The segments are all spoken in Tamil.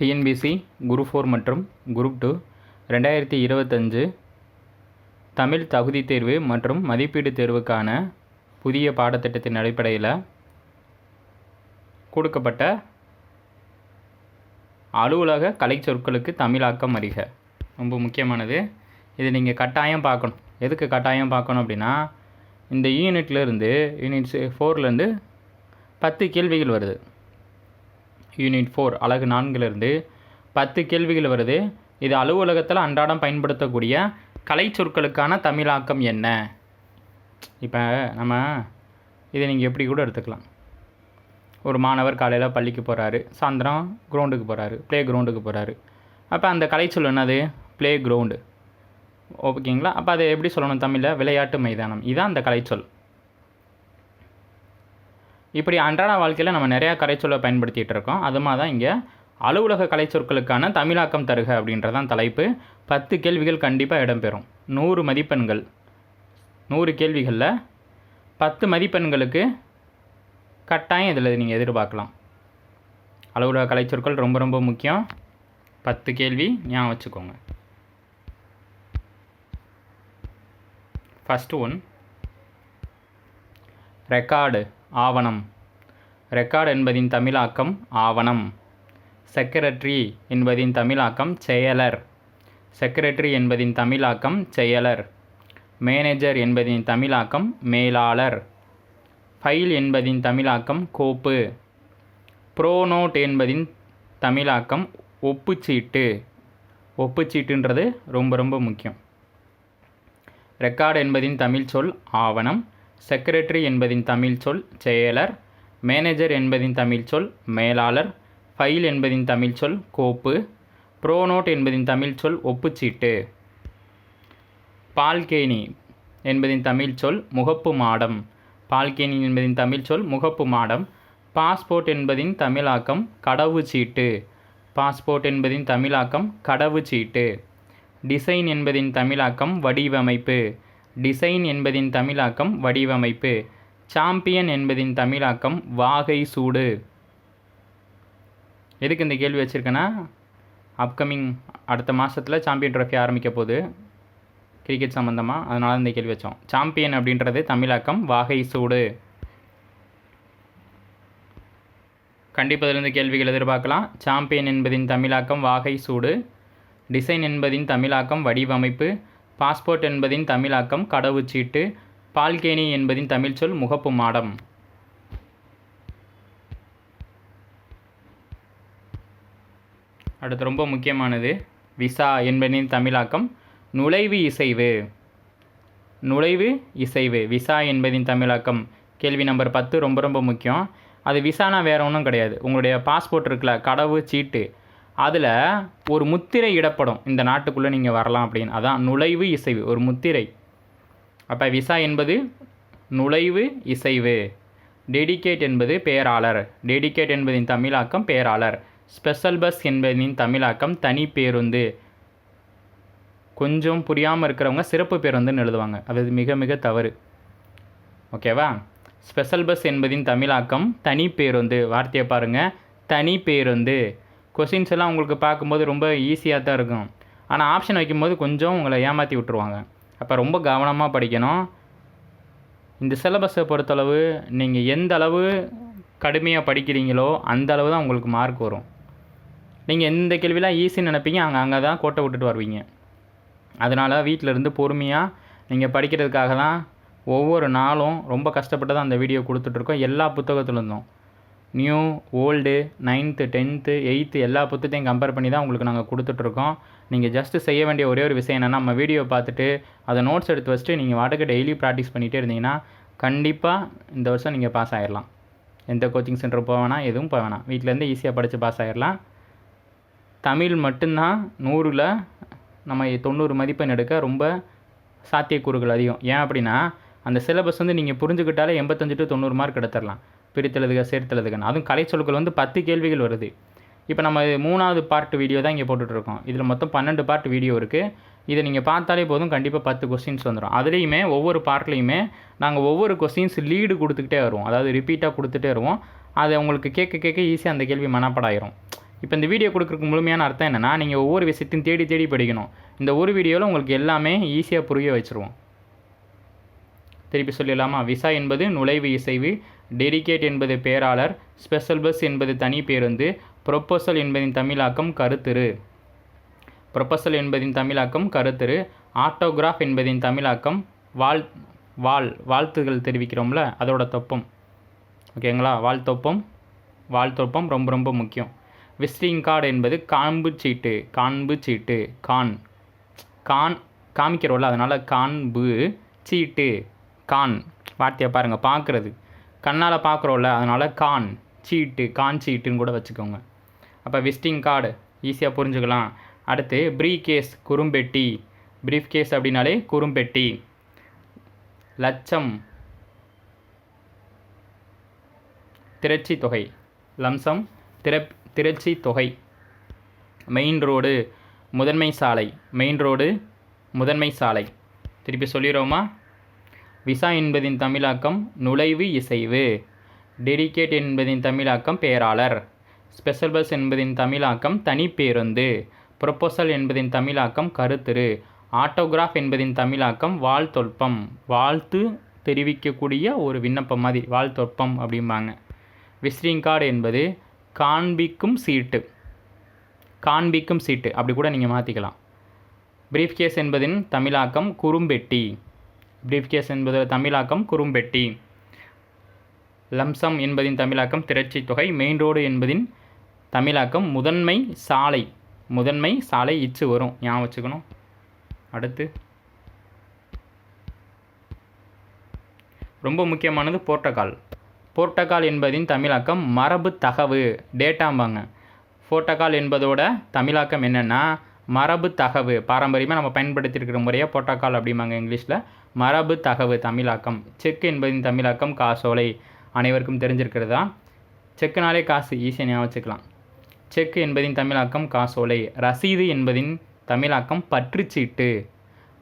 டிஎன்பிசி குரூப் ஃபோர் மற்றும் குரூப் டூ ரெண்டாயிரத்தி இருபத்தஞ்சு தமிழ் தகுதி தேர்வு மற்றும் மதிப்பீடு தேர்வுக்கான புதிய பாடத்திட்டத்தின் அடிப்படையில் கொடுக்கப்பட்ட அலுவலக கலைச்சொற்களுக்கு தமிழாக்கம் அறிக. ரொம்ப முக்கியமானது. இது நீங்கள் கட்டாயம் பார்க்கணும். எதுக்கு கட்டாயம் பார்க்கணும் அப்படின்னா இந்த யூனிட்லேருந்து யூனிட்ஸ் ஃபோர்லேருந்து பத்து கேள்விகள் வருது. யூனிட் ஃபோர் அழகு நான்குலேருந்து பத்து கேள்விகள் வருது. இது அலுவலகத்தில் அன்றாடம் பயன்படுத்தக்கூடிய கலை சொற்களுக்கான தமிழாக்கம் என்ன? இப்போ நம்ம இதை நீங்கள் எப்படி கூட எடுத்துக்கலாம். ஒரு மாணவர் காலையில் பள்ளிக்கு போகிறாரு சாயந்தரம் கிரவுண்டுக்கு போகிறாரு ப்ளே கிரவுண்டுக்கு போகிறாரு அப்போ அந்த கலைச்சொல் என்னது? ப்ளே கிரவுண்டு ஓகேங்களா? அப்போ அதை எப்படி சொல்லணும் தமிழில்? விளையாட்டு மைதானம். இதுதான் அந்த கலைச்சொல் இப்படி அன்றாட வாழ்க்கையில் நம்ம நிறையா கலைச்சொல்லை பயன்படுத்திகிட்டு இருக்கோம். அது மாதிரி தான் இங்கே அலுவலக கலைச்சொற்களுக்கான தமிழாக்கம் தருக அப்படின்றதான் தலைப்பு. பத்து கேள்விகள் கண்டிப்பாக இடம்பெறும். நூறு மதிப்பெண்கள். நூறு கேள்விகளில் பத்து மதிப்பெண்களுக்கு கட்டாயம் இதில் நீங்கள் எதிர்பார்க்கலாம். அலுவலக கலைச்சொற்கள் ரொம்ப ரொம்ப முக்கியம். பத்து கேள்வி ஞாபகம் வச்சுக்கோங்க. ஃபஸ்ட்டு ஒன் ரெக்கார்டு ஆவணம். ரெக்கார்ட் என்பதின் தமிழாக்கம் ஆவணம். செக்ரட்டரி என்பதின் தமிழாக்கம் செயலர். செக்ரட்டரி என்பதின் தமிழாக்கம் செயலர். மேனேஜர் என்பதின் தமிழாக்கம் மேலாளர். ஃபைல் என்பதின் தமிழாக்கம் கோப்பு. ப்ரோனோட் என்பதின் தமிழாக்கம் ஒப்புச்சீட்டு. ஒப்புச்சீட்டுன்றது ரொம்ப ரொம்ப முக்கியம். ரெக்கார்டு என்பதின் தமிழ் சொல் ஆவணம். செக்ரட்டரி என்பதின் தமிழ் சொல் செயலர் மேனேஜர் என்பதின் தமிழ் சொல் மேலாளர் ஃபைல் என்பதின் தமிழ் சொல் கோப்பு ப்ரோனோட் என்பதின் தமிழ் சொல் ஒப்புச்சீட்டு. பால்கேனி என்பதின் தமிழ் சொல் முகப்பு மாடம். பால்கேனி என்பதின் தமிழ் சொல் முகப்பு மாடம். பாஸ்போர்ட் என்பதின் தமிழாக்கம் கடவுச்சீட்டு. பாஸ்போர்ட் என்பதின் தமிழாக்கம் கடவுச்சீட்டு. டிசைன் என்பதின் தமிழாக்கம் வடிவமைப்பு. டிசைன் என்பதின் தமிழாக்கம் வடிவமைப்பு. சாம்பியன் என்பதின் தமிழாக்கம் வாகை சூடு. எதுக்கு இந்த கேள்வி வச்சுருக்கேன்னா அப்கமிங் அடுத்த மாதத்தில் சாம்பியன் ட்ராஃபி ஆரம்பிக்க போகுது. கிரிக்கெட் சம்மந்தமாக அதனால் இந்த கேள்வி வச்சோம். சாம்பியன் அப்படின்றது தமிழாக்கம் வாகை சூடு. கண்டிப்பதிலிருந்து கேள்விகள் எதிர்பார்க்கலாம். சாம்பியன் என்பதின் தமிழாக்கம் வாகை சூடு. டிசைன் என்பதின் தமிழாக்கம் வடிவமைப்பு. பாஸ்போர்ட் என்பதின் தமிழாக்கம் கடவுச்சீட்டு பால்கேனி என்பதின் தமிழ் சொல் முகப்பு மாடம். அடுத்து ரொம்ப முக்கியமானது விசா என்பதின் தமிழாக்கம் நுழைவு இசைவு. நுழைவு இசைவு விசா என்பதின் தமிழாக்கம். கேள்வி நம்பர் பத்து ரொம்ப ரொம்ப முக்கியம். அது விசானா வேறு ஒன்றும் கிடையாது. உங்களுடைய பாஸ்போர்ட் இருக்குல்ல கடவு சீட்டு அதில் ஒரு முத்திரை இடப்படும். இந்த நாட்டுக்குள்ளே நீங்கள் வரலாம் அப்படின்னு. அதான் நுழைவு இசைவு. ஒரு முத்திரை. அப்போ விசா என்பது நுழைவு இசைவு. டெடிகேட் என்பது பேராளர். டெடிகேட் என்பதின் தமிழாக்கம் பேராளர். ஸ்பெஷல் பஸ் என்பதின் தமிழாக்கம் தனி பேருந்து. கொஞ்சம் புரியாமல் இருக்கிறவங்க சிறப்பு பேருந்துன்னு எழுதுவாங்க. அது மிக மிக தவறு. ஓகேவா? ஸ்பெஷல் பஸ் என்பதின் தமிழாக்கம் தனி பேருந்து. வார்த்தையை பாருங்கள் தனி பேருந்து. கொஷின்ஸ் எல்லாம் உங்களுக்கு பார்க்கும்போது ரொம்ப ஈஸியாக தான் இருக்கும். ஆனால் ஆப்ஷன் வைக்கும்போது கொஞ்சம் உங்களை ஏமாற்றி விட்ருவாங்க அப்போ ரொம்ப கவனமாக படிக்கணும். இந்த சிலபஸை பொறுத்தளவு நீங்கள் எந்த அளவு கடுமையாக படிக்கிறீங்களோ அந்த அளவு தான் உங்களுக்கு மார்க் வரும். நீங்கள் எந்த கேள்விலாம் ஈஸின்னு நினைப்பீங்க அங்கே அங்கே தான் கோட்டை விட்டுட்டு வருவீங்க. அதனால் வீட்டில் இருந்து பொறுமையாக நீங்கள் படிக்கிறதுக்காக தான் ஒவ்வொரு நாளும் ரொம்ப கஷ்டப்பட்டு தான் அந்த வீடியோ கொடுத்துட்ருக்கோம் எல்லா புத்தகத்துலேருந்தும் new old ninth tenth eighth எல்லா புத்தகத்தையும் கம்பேர் பண்ணி தான் உங்களுக்கு நாங்கள் கொடுத்துட்ருக்கோம். நீங்கள் ஜஸ்ட்டு செய்ய வேண்டிய ஒரே ஒரு விஷயம் என்னென்னா நம்ம வீடியோ பார்த்துட்டு அதை நோட்ஸ் எடுத்து வச்சுட்டு நீங்கள் வாட்டுக்கு டெய்லி ப்ராக்டிஸ் பண்ணிகிட்டே இருந்தீங்கன்னா கண்டிப்பாக இந்த வருஷம் நீங்கள் பாஸ் ஆகிடலாம் எந்த கோச்சிங் சென்டர் போக வேணாம் எதுவும் போக வேணாம். வீட்டிலேருந்து ஈஸியாக படித்து பாஸ் ஆகிடலாம் தமிழ் மட்டும்தான் நூறில் நம்ம தொண்ணூறு மதிப்பெண் எடுக்க ரொம்ப சாத்தியக்கூறுகள் அதிகம். ஏன் அப்படின்னா அந்த சிலபஸ் வந்து நீங்கள் புரிஞ்சுக்கிட்டாலே எண்பத்தஞ்சு டு தொண்ணூறு மார்க் எடுத்துடலாம். பிரித்தெழுதுக சேர்த்தெழுதுகன்னு. அதுவும் கலைச்சொற்கள் வந்து பத்து கேள்விகள் வருது. இப்போ நம்ம மூணாவது பார்ட் வீடியோ தான் இங்கே போட்டுட்ருக்கோம். இதில் மொத்தம் பன்னெண்டு பார்ட் வீடியோ இருக்குது இதை நீங்கள் பார்த்தாலே போதும் கண்டிப்பாக பத்து கொஸ்டின்ஸ் வந்துடும் அதுலேயுமே ஒவ்வொரு பார்ட்லேயுமே நாங்கள் ஒவ்வொரு கொஸ்டின்ஸ் லீடு கொடுத்துக்கிட்டே வருவோம். அதாவது ரிப்பீட்டாக கொடுத்துட்டே வருவோம். அது உங்களுக்கு கேட்க கேட்க ஈஸியாக அந்த கேள்வி மனப்படாயிரும். இப்போ இந்த வீடியோ கொடுக்குறதுக்கு முழுமையான அர்த்தம் என்னென்னா நீங்கள் ஒவ்வொரு விஷயத்தையும் தேடி தேடி படிக்கணும். இந்த ஒரு வீடியோவில் உங்களுக்கு எல்லாமே ஈஸியாக புரிய வச்சுருவோம். திருப்பி சொல்லிடலாமா? விசா என்பது நுழைவு இசைவு டெடிகேட் என்பது பேராளர் ஸ்பெஷல் பஸ் என்பது தனி பேருந்து ப்ரொப்போசல் என்பதின் தமிழாக்கம் கருத்துரு. ப்ரொப்போசல் என்பதின் தமிழாக்கம் கருத்துரு. ஆட்டோகிராஃப் என்பதின் தமிழாக்கம் வாழ் வாழ் வாழ்த்துகள் தெரிவிக்கிறோம்ல அதோட தொப்பம். ஓகேங்களா? வாழ்த்தொப்பம் வாழ்த்தொப்பம் ரொம்ப ரொம்ப முக்கியம். விசிட்டிங் கார்டு என்பது காண்பு சீட்டு காண்பு சீட்டு கான். கான் காமிக்கிறோம்ல அதனால் காண்பு சீட்டு. கான். வார்த்தையை பாருங்கள் பார்க்குறது. கண்ணால் பார்க்குறோம்ல அதனால் கான் சீட்டு கான் சீட்டுன்னு கூட வச்சுக்கோங்க. அப்போ விசிட்டிங் கார்டு ஈஸியாக புரிஞ்சுக்கலாம். அடுத்து ப்ரீ கேஸ் குறும்பெட்டி. ப்ரீஃப் கேஸ் அப்படின்னாலே குறும்பெட்டி. லட்சம். திரட்சி தொகை லம்சம். திர திரட்சி தொகை மெயின் ரோடு முதன்மை சாலை. மெயின் ரோடு முதன்மை சாலை. திருப்பி சொல்லிடுறோமா? விசா என்பதின் தமிழாக்கம் நுழைவு இசைவு. டெடிகேட் என்பதின் தமிழாக்கம் பேராளர். ஸ்பெஷல் பஸ் என்பதின் தமிழாக்கம் தனி பேருந்து. ப்ரொப்போசல் என்பதின் தமிழாக்கம் கருத்துரு. ஆட்டோகிராஃப் என்பதின் தமிழாக்கம் வாழ்த்தொல்பம். வாழ்த்து தெரிவிக்கக்கூடிய ஒரு விண்ணப்பம் மாதிரி வாழ்த்தொற்பம் அப்படிம்பாங்க. விசிட்டிங் கார்டு என்பது காண்பிக்கும் சீட்டு. காண்பிக்கும் சீட்டு அப்படி கூட நீங்கள் மாற்றிக்கலாம் பிரீஃப் கேஸ் என்பதின் தமிழாக்கம் குறும்பெட்டி. பிரீஃப்கேஸ் என்பது தமிழாக்கம் குறும்பெட்டி. லம்சம் என்பதின் தமிழாக்கம் திரட்சி தொகை. மெயின் ரோடு என்பதின் தமிழாக்கம் முதன்மை சாலை. முதன்மை சாலை இச்சு வரும். ஞாபகம் வச்சுக்கணும். அடுத்து. ரொம்ப முக்கியமானது போர்ட்டகால். போர்ட்டகால் என்பதின் தமிழாக்கம் மரபு தகவு. டேட்டாம்பாங்க. போர்ட்டகால் என்பதோட தமிழாக்கம் என்னென்னா மரபு தகவு. பாரம்பரியமாக நம்ம பயன்படுத்தியிருக்கிற முறையாக போர்ட்டகால் அப்படிம்பாங்க இங்கிலீஷில். மரபு தகவு தமிழாக்கம். செக் என்பதின் தமிழாக்கம் காசோலை. அனைவருக்கும் தெரிஞ்சிருக்கிறதா? செக்குனாலே காசு ஈஸியாக ஞாபகம் வச்சுக்கலாம். செக் என்பதின் தமிழாக்கம் காசோலை. ரசீது என்பதின் தமிழாக்கம் பற்றுச்சீட்டு.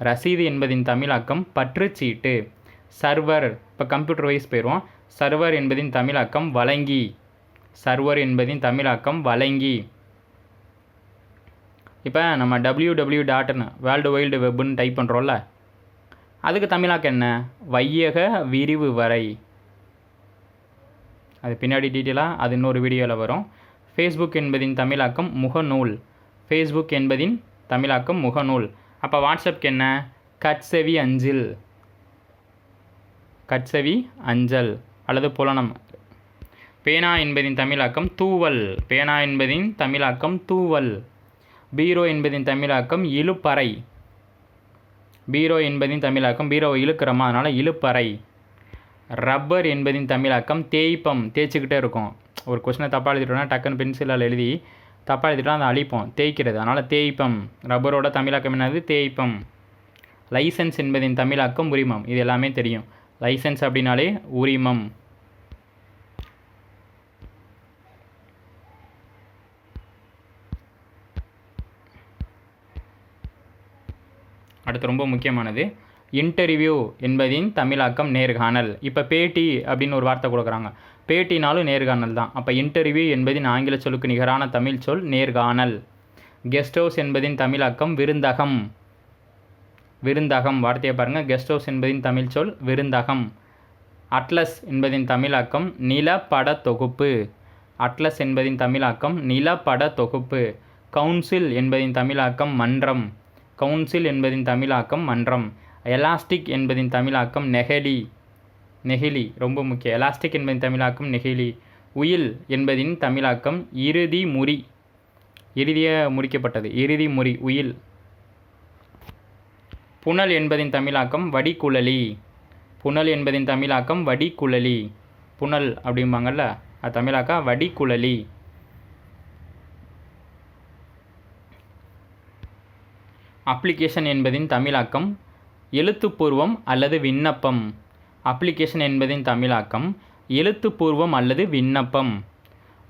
ரசீது என்பதின் தமிழாக்கம் பற்றுச்சீட்டு. சர்வர் இப்போ கம்ப்யூட்டர் வைஸ் போயிடுவோம் சர்வர் என்பதின் தமிழாக்கம் வழங்கி. சர்வர் என்பதின் தமிழாக்கம் வழங்கி. இப்போ நம்ம டபிள்யூ டபிள்யூ டாட்னு வேர்ல்டு வைல்டு வெப்புன்னு டைப் பண்ணுறோம்ல அதுக்கு தமிழாக்கு என்ன? வையக விரிவு வரை. அது பின்னாடி டீட்டெயிலாக அது இன்னொரு வீடியோவில் வரும். ஃபேஸ்புக் என்பதின் தமிழாக்கம் முகநூல். ஃபேஸ்புக் என்பதின் தமிழாக்கம் முகநூல். அப்போ வாட்ஸ்அப்க்கு என்ன? கட்செவி அஞ்சில். கட்செவி அஞ்சல். அல்லது புலனம். பேனா என்பதின் தமிழாக்கம் தூவல். பேனா என்பதின் தமிழாக்கம் தூவல். பீரோ என்பதின் தமிழாக்கம் இழுப்பறை. பீரோ என்பதின் தமிழாக்கம் பீரோ இழுக்கிறோமா? அதனால் இழுப்பறை. ரப்பர் என்பதின் தமிழாக்கம் தேய்ப்பம். தேய்ச்சிக்கிட்டே இருக்கும். ஒரு கொஸ்டினை தப்பாக எழுதிட்டோம்னா டக்குன்னு பென்சிலால் எழுதி தப்பாக எழுதிட்டோம் அதை அழிப்போம். தேய்க்கிறது. அதனால் தேய்ப்பம். ரப்பரோட தமிழாக்கம் என்னது? தேய்ப்பம். லைசன்ஸ் என்பதின் தமிழாக்கம் உரிமம். இது எல்லாமே தெரியும். லைசன்ஸ் அப்படின்னாலே உரிமம். அடுத்து ரொம்ப முக்கியமானது இன்டர்வியூ என்பதின் தமிழாக்கம் நேர்காணல். இப்போ பேட்டி அப்படின்னு ஒரு வார்த்தை கொடுக்குறாங்க. பேட்டினாலும் நேர்காணல் தான். அப்போ இன்டர்வியூ என்பதின் ஆங்கில சொல்லுக்கு நிகரான தமிழ் சொல் நேர்காணல். கெஸ்ட் ஹவுஸ் என்பதின் தமிழாக்கம் விருந்தகம். விருந்தகம் வார்த்தையை பாருங்கள் கெஸ்ட் ஹவுஸ் என்பதின் தமிழ் சொல் விருந்தகம். அட்லஸ் என்பதின் தமிழாக்கம் நிலப்பட தொகுப்பு அட்லஸ் என்பதின் தமிழாக்கம் நிலப்பட தொகுப்பு கவுன்சில் என்பதின் தமிழாக்கம் மன்றம். கவுன்சில் என்பதின் தமிழாக்கம் மன்றம். எலாஸ்டிக் என்பதின் தமிழாக்கம் நெகலி நெகிழி ரொம்ப முக்கியம். எலாஸ்டிக் என்பதின் தமிழாக்கம் நெகிழி உயில் என்பதின் தமிழாக்கம் இறுதி முறி. இறுதிய முறிக்கப்பட்டது. இறுதி முறி உயில். புனல் என்பதின் தமிழாக்கம் வடிகுழலி. புனல் என்பதின் தமிழாக்கம் வடிகுழலி. புனல் அப்படிம்பாங்கல்ல? அது தமிழாக்கா? வடிகுழலி. அப்ளிகேஷன் என்பதின் தமிழாக்கம் எழுத்துப்பூர்வம் அல்லது விண்ணப்பம். அப்ளிகேஷன் என்பதின் தமிழாக்கம் எழுத்துப்பூர்வம் அல்லது விண்ணப்பம்.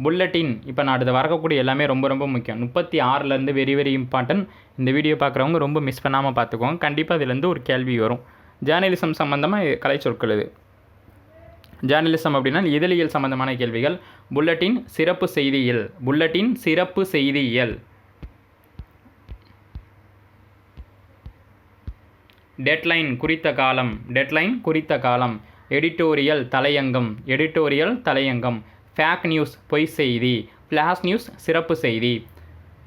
புல்லட்டின் இப்போ நான் அடுத்து வரக்கூடிய எல்லாமே ரொம்ப ரொம்ப முக்கியம். முப்பத்தி ஆறுலேருந்து வெரி வெரி இம்பார்ட்டன்ட் இந்த வீடியோ பார்க்குறவங்க ரொம்ப மிஸ் பண்ணாமல் பார்த்துக்கோங்க கண்டிப்பாக அதுலேருந்து ஒரு கேள்வி வரும். ஜேர்னலிசம் சம்மந்தமாக கலை சொற்கள் இது. ஜேர்னலிசம் அப்படின்னா இதழியல் சம்பந்தமான கேள்விகள். புல்லட்டின் சிறப்பு செய்தியியல். புல்லட்டின் சிறப்பு செய்தியியல். டெட்லைன் குறித்த காலம். டெட்லைன் குறித்த காலம். எடிட்டோரியல் தலையங்கம். எடிட்டோரியல் தலையங்கம். ஃபேக் நியூஸ் பொய் செய்தி. ஃப்ளாஷ் நியூஸ் சிறப்பு செய்தி.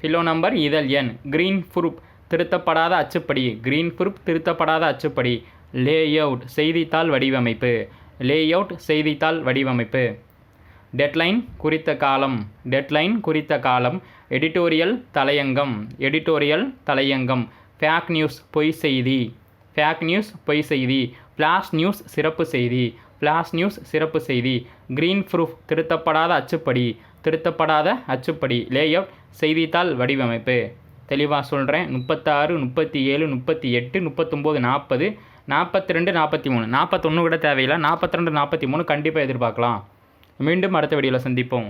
ஃபிலோ நம்பர் இதழ் எண். க்ரீன் ப்ரூப் திருத்தப்படாத அச்சுப்படி. கிரீன் ப்ரூப் திருத்தப்படாத அச்சுப்படி. லேஅவுட் செய்தித்தாள் வடிவமைப்பு. லேஅவுட் செய்தித்தாள் வடிவமைப்பு. டெட்லைன் குறித்த காலம். டெட்லைன் குறித்த காலம். எடிட்டோரியல் தலையங்கம். எடிட்டோரியல் தலையங்கம். ஃபேக் நியூஸ் பொய் செய்தி. ஃபேக் நியூஸ் பொய் செய்தி. ஃப்ளாஷ் நியூஸ் சிறப்பு செய்தி. ஃப்ளாஷ் நியூஸ் சிறப்பு செய்தி. க்ரீன் ப்ரூஃப் திருத்தப்படாத அச்சுப்படி. திருத்தப்படாத அச்சுப்படி. லேஅவுட் செய்தித்தாள் வடிவமைப்பு. தெளிவாக சொல்கிறேன் முப்பத்தாறு முப்பத்தி ஏழு முப்பத்தி எட்டு முப்பத்தொம்போது நாற்பது நாற்பத்தி ரெண்டு நாற்பத்தி மூணு நாற்பத்தொன்று கூட தேவையில்லை. நாற்பத்தி ரெண்டு நாற்பத்தி மூணு கண்டிப்பாக எதிர்பார்க்கலாம். மீண்டும் அடுத்த வீடியோவில் சந்திப்போம்.